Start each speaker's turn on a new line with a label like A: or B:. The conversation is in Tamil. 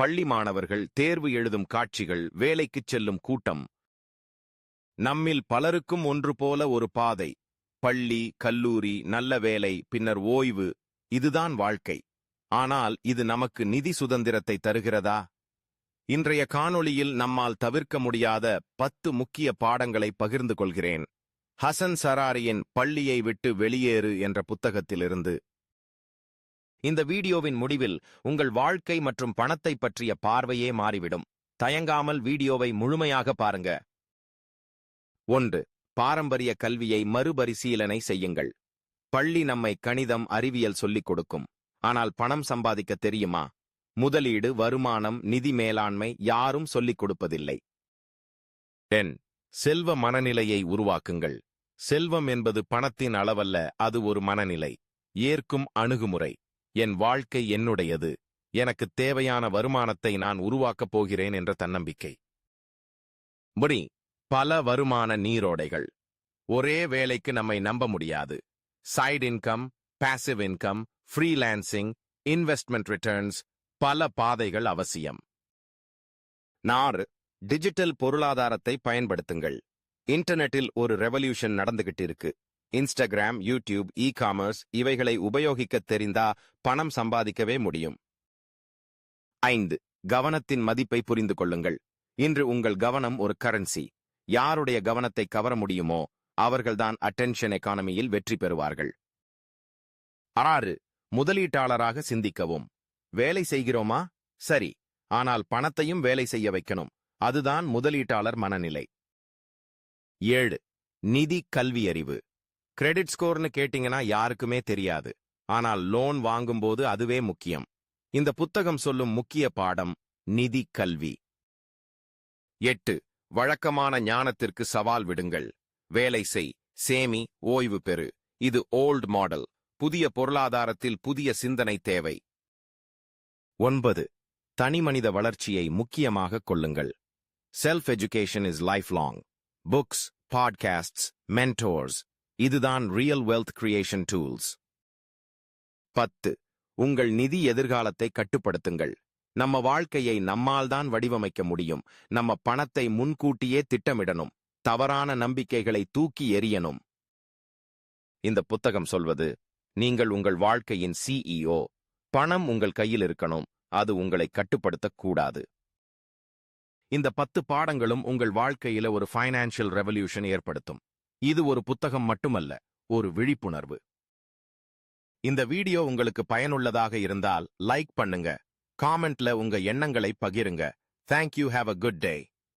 A: பள்ளி மாணவர்கள் தேர்வு எழுதும் காட்சிகள் வேலைக்குச் செல்லும் கூட்டம். நம்மில் பலருக்கும் ஒன்று போல ஒரு பாதை. பள்ளி கல்லூரி நல்ல வேலை பின்னர் ஓய்வு. இதுதான் வாழ்க்கை. ஆனால் இது நமக்கு நிதி சுதந்திரத்தை தருகிறதா? இன்றைய காணொளியில் நம்மால் தவிர்க்க முடியாத பத்து முக்கிய பாடங்களை பகிர்ந்து கொள்கிறேன். ஹசன் சராரியின் பள்ளியை விட்டு வெளியேறு என்ற புத்தகத்திலிருந்து. இந்த வீடியோவின் முடிவில் உங்கள் வாழ்க்கை மற்றும் பணத்தை பற்றிய பார்வையே மாறிவிடும். தயங்காமல் வீடியோவை முழுமையாக பாருங்க. ஒன்று. பாரம்பரிய கல்வியை மறுபரிசீலனை செய்யுங்கள். பள்ளி நம்மை கணிதம் அறிவியல் சொல்லிக் கொடுக்கும். ஆனால் பணம் சம்பாதிக்க தெரியுமா? முதலீடு வருமானம் நிதி மேலாண்மை யாரும் சொல்லிக் கொடுப்பதில்லை. பெண் செல்வ மனநிலையை உருவாக்குங்கள். செல்வம் என்பது பணத்தின் அளவல்ல அது ஒரு மனநிலை. ஏற்கும் அணுகுமுறை. என் வாழ்க்கை என்னுடையது. எனக்கு தேவையான வருமானத்தை நான் உருவாக்கப் போகிறேன் என்ற தன்னம்பிக்கை. முடி பல வருமான நீரோடைகள். ஒரே வேலைக்கு நம்மை நம்ப முடியாது. Side income passive income freelancing investment returns பல பாதைகள் அவசியம். நாறு டிஜிட்டல் பொருளாதாரத்தை பயன்படுத்துங்கள். இன்டர்நெட்டில் ஒரு ரெவல்யூஷன் நடந்துகிட்டு இருக்கு இன்ஸ்டாகிராம் யூடியூப் இ காமர்ஸ் இவைகளை உபயோகிக்க தெரிந்தா பணம் சம்பாதிக்கவே முடியும். ஐந்து கவனத்தின் மதிப்பை புரிந்து கொள்ளுங்கள். இன்று உங்கள் கவனம் ஒரு கரன்சி. யாருடைய கவனத்தை கவர முடியுமோ அவர்கள்தான் அட்டென்ஷன் எக்கானமியில் வெற்றி பெறுவார்கள். ஆறு முதலீட்டாளராக சிந்திக்கவும். வேலை செய்கிறோமா? சரி. ஆனால் பணத்தையும் வேலை செய்ய வைக்கணும். அதுதான் முதலீட்டாளர் மனநிலை. ஏழு நிதி கல்வியறிவு. கிரெடிட் ஸ்கோர்னு கேட்டீங்கன்னா யாருக்குமே தெரியாது. ஆனால் லோன் வாங்கும்போது அதுவே முக்கியம். இந்த புத்தகம் சொல்லும் முக்கிய பாடம் நிதி கல்வி. எட்டு வழக்கமான ஞானத்திற்கு சவால் விடுங்கள். வேலை செய் சேமி ஓய்வு பெறு. இது ஓல்ட் மாடல். புதிய பொருளாதாரத்தில் புதிய சிந்தனை தேவை. ஒன்பது தனிமனித வளர்ச்சியை முக்கியமாக கொள்ளுங்கள். Self education is life long books podcasts mentors இதுதான் ரியல் வெல்த் கிரியேஷன் டூல்ஸ் பத்து உங்கள் நிதி எதிர்காலத்தை கட்டுப்படுத்துங்கள். நம்ம வாழ்க்கையை நம்மால் தான் வடிவமைக்க முடியும். நம்ம பணத்தை முன்கூட்டியே திட்டமிடணும். தவறான நம்பிக்கைகளை தூக்கி எறியணும். இந்த புத்தகம் சொல்வது நீங்கள் உங்கள் வாழ்க்கையின் சிஇஓ பணம் உங்கள் கையில் இருக்கணும். அது உங்களை கட்டுப்படுத்தக் கூடாது. இந்த பத்து பாடங்களும் உங்கள் வாழ்க்கையில ஒரு ஃபைனான்சியல் ரெவல்யூஷன் ஏற்படுத்தும். இது ஒரு புத்தகம் மட்டுமல்ல ஒரு விழிப்புணர்வு. இந்த வீடியோ உங்களுக்கு பயனுள்ளதாக இருந்தால் லைக் பண்ணுங்க காமெண்ட்ல உங்க எண்ணங்களை பகிருங்க. Thank you have a good day